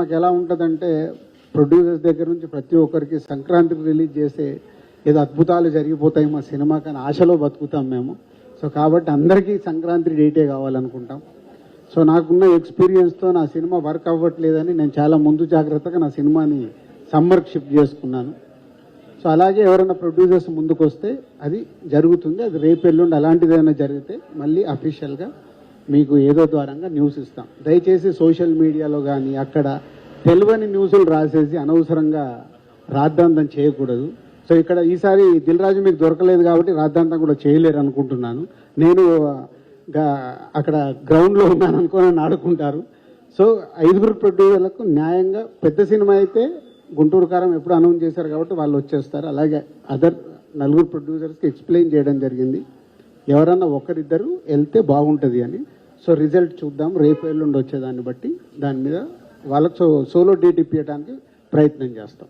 మాకు ఎలా ఉంటుందంటే ప్రొడ్యూసర్స్ దగ్గర నుంచి ప్రతి ఒక్కరికి సంక్రాంతికి రిలీజ్ చేసే ఏదో అద్భుతాలు జరిగిపోతాయి మా సినిమా కానీ ఆశలో బతుకుతాం మేము. సో కాబట్టి అందరికీ సంక్రాంతి డేటే కావాలనుకుంటాం. సో నాకున్న ఎక్స్పీరియన్స్తో నా సినిమా వర్క్ అవ్వట్లేదని నేను చాలా ముందు జాగ్రత్తగా నా సినిమాని సమ్మర్కి షిఫ్ట్ చేసుకున్నాను. సో అలాగే ఎవరైనా ప్రొడ్యూసర్స్ ముందుకు వస్తే అది జరుగుతుంది. అది రేపు ఎల్లుండి అలాంటిది జరిగితే మళ్ళీ అఫీషియల్గా మీకు ఏదో ద్వారంగా న్యూస్ ఇస్తాం. దయచేసి సోషల్ మీడియాలో కానీ అక్కడ తెలియని న్యూస్లు రాసేసి అనవసరంగా రాద్ధాంతం చేయకూడదు. సో ఇక్కడ ఈసారి దిల్ రాజు మీకు దొరకలేదు కాబట్టి రాద్ధాంతం కూడా చేయలేరు అనుకుంటున్నాను. నేను గా- అక్కడ గ్రౌండ్లో ఉన్నాను అనుకోని ఆడుకుంటారు. సో ఐదుగురు ప్రొడ్యూసర్లకు న్యాయంగా పెద్ద సినిమా అయితే గుంటూరు కారం ఎప్పుడు అనౌన్స్ చేశారు కాబట్టి వాళ్ళు వచ్చేస్తారు. అలాగే అదర్ నలుగురు ప్రొడ్యూసర్స్కి ఎక్స్ప్లెయిన్ చేయడం జరిగింది. ఎవరన్నా ఒకరిద్దరు వెళ్తే బాగుంటుంది అని. సో రిజల్ట్ చూద్దాం. రేపు ఎల్లుండి వచ్చేదాన్ని బట్టి దాని మీద వాళ్ళకు సో సోలో డేట్ ఇప్పించడానికి ప్రయత్నం చేస్తాం.